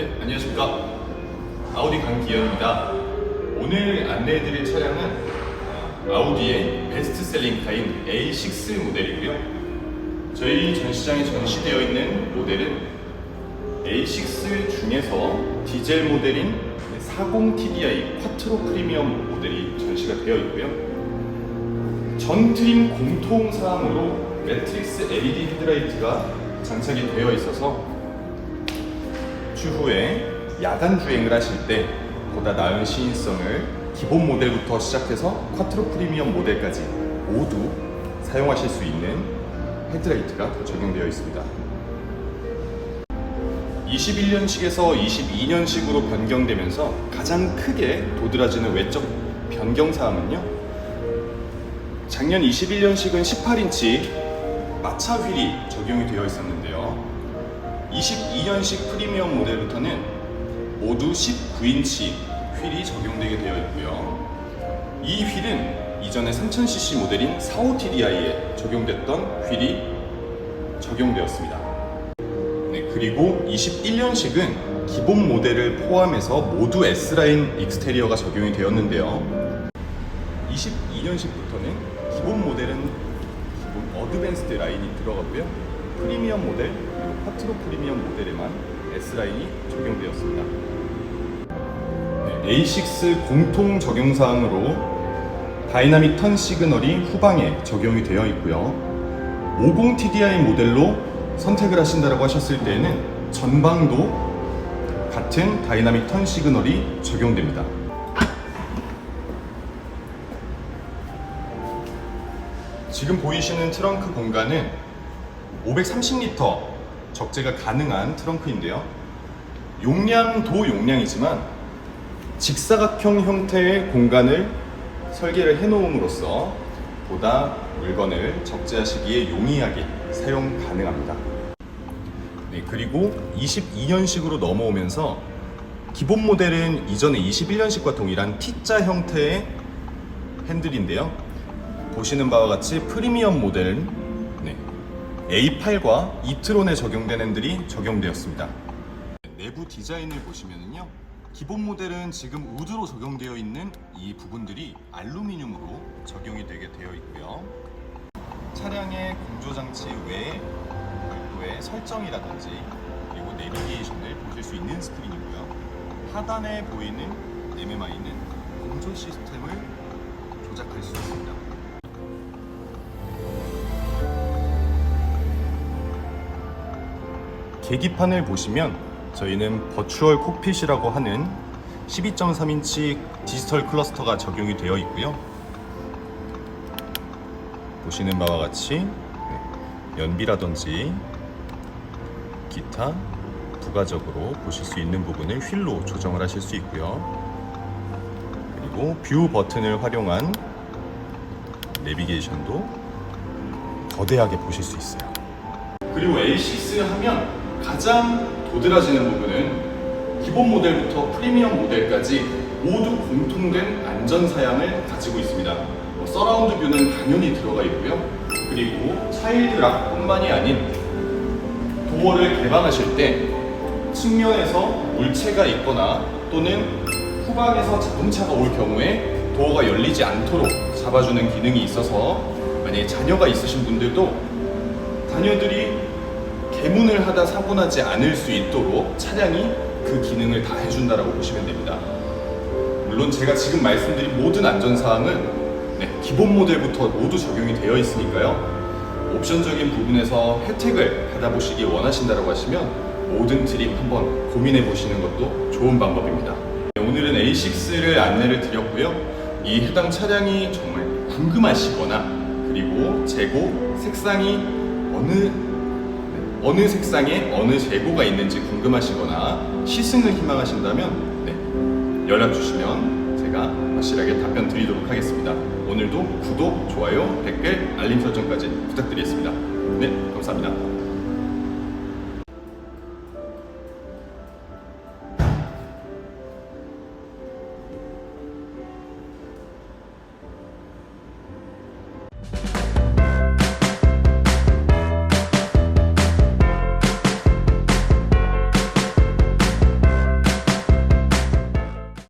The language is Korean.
네, 안녕하십니까. 아우디 강기현입니다. 오늘 안내해드릴 차량은 아, 아우디의 베스트셀링카인 A6 모델이고요. 저희 전시장에 전시되어 있는 모델은 A6 중에서 디젤 모델인 40 TDI 쿼트로 프리미엄 모델이 전시가 되어 있고요. 전 트림 공통 사항으로 매트릭스 LED 헤드라이트가 장착이 되어 있어서 추후에 야간 주행을 하실 때 보다 나은 시인성을 기본 모델부터 시작해서 쿼트로 프리미엄 모델까지 모두 사용하실 수 있는 헤드라이트가 적용되어 있습니다. 21년식에서 22년식으로 변경되면서 가장 크게 도드라지는 외적 변경 사항은요. 작년 21년식은 18인치 마차 휠이 적용이 되어 있었는데요. 22년식 프리미엄 모델부터는 모두 19인치 휠이 적용되게 되어 있고요. 이 휠은 이전에 3000cc 모델인 45TDI에 적용됐던 휠이 적용되었습니다. 네, 그리고 21년식은 기본 모델을 포함해서 모두 S라인 익스테리어가 적용이 되었는데요. 22년식부터는 기본 모델은 기본 어드밴스드 라인이 들어가고요. 프리미엄 모델, 그리고 쿼트로 프리미엄 모델에만 S라인이 적용되었습니다. 네, A6 공통 적용 사항으로 다이나믹 턴 시그널이 후방에 적용이 되어 있고요. 50 TDI 모델로 선택을 하신다고 하셨을 때에는 전방도 같은 다이나믹 턴 시그널이 적용됩니다. 지금 보이시는 트렁크 공간은 530리터 적재가 가능한 트렁크인데요. 용량도 용량이지만 직사각형 형태의 공간을 설계를 해놓음으로써 보다 물건을 적재하시기에 용이하게 사용 가능합니다. 네, 그리고 22년식으로 넘어오면서 기본 모델은 이전에 21년식과 동일한 T자 형태의 핸들인데요. 보시는 바와 같이 프리미엄 모델은 네, A8과 이트론에 적용된 핸들이 적용되었습니다. 내부 디자인을 보시면요. 기본 모델은 지금 우드로 적용되어 있는 이 부분들이 알루미늄으로 적용이 되게 되어 있고요. 차량의 공조 장치 외에 별도의 설정이라든지 그리고 내비게이션을 보실 수 있는 스크린이고요. 하단에 보이는 MMI는 공조 시스템을 조작할 수 있습니다. 계기판을 보시면 저희는 버추얼 콕핏이라고 하는 12.3인치 디지털 클러스터가 적용이 되어 있고요. 보시는 바와 같이 네, 연비라든지 기타 부가적으로 보실 수 있는 부분을 휠로 조정을 하실 수 있고요. 그리고 뷰 버튼을 활용한 내비게이션도 거대하게 보실 수 있어요. 그리고 A6 하면 가장 도드라지는 부분은 기본 모델부터 프리미엄 모델까지 모두 공통된 안전 사양을 가지고 있습니다. 뭐 서라운드 뷰는 당연히 들어가 있고요. 그리고 차일드 락뿐만이 아닌 도어를 개방하실 때 측면에서 물체가 있거나 또는 후방에서 자동차가 올 경우에 도어가 열리지 않도록 잡아주는 기능이 있어서 만약에 자녀가 있으신 분들도 자녀들이 개문을 하다 사고 나지 않을 수 있도록 차량이 그 기능을 다 해준다라고 보시면 됩니다. 물론 제가 지금 말씀드린 모든 안전사항은 네, 기본 모델부터 모두 적용이 되어 있으니까요. 옵션적인 부분에서 혜택을 받아보시기 원하신다고 하시면 모든 트립 한번 고민해 보시는 것도 좋은 방법입니다. 네, 오늘은 A6를 안내를 드렸고요. 이 해당 차량이 정말 궁금하시거나 그리고 재고 색상이 어느 어느 색상에 어느 재고가 있는지 궁금하시거나 시승을 희망하신다면 네, 연락 주시면 제가 확실하게 답변 드리도록 하겠습니다. 오늘도 구독, 좋아요, 댓글, 알림 설정까지 부탁드리겠습니다. 네, 감사합니다.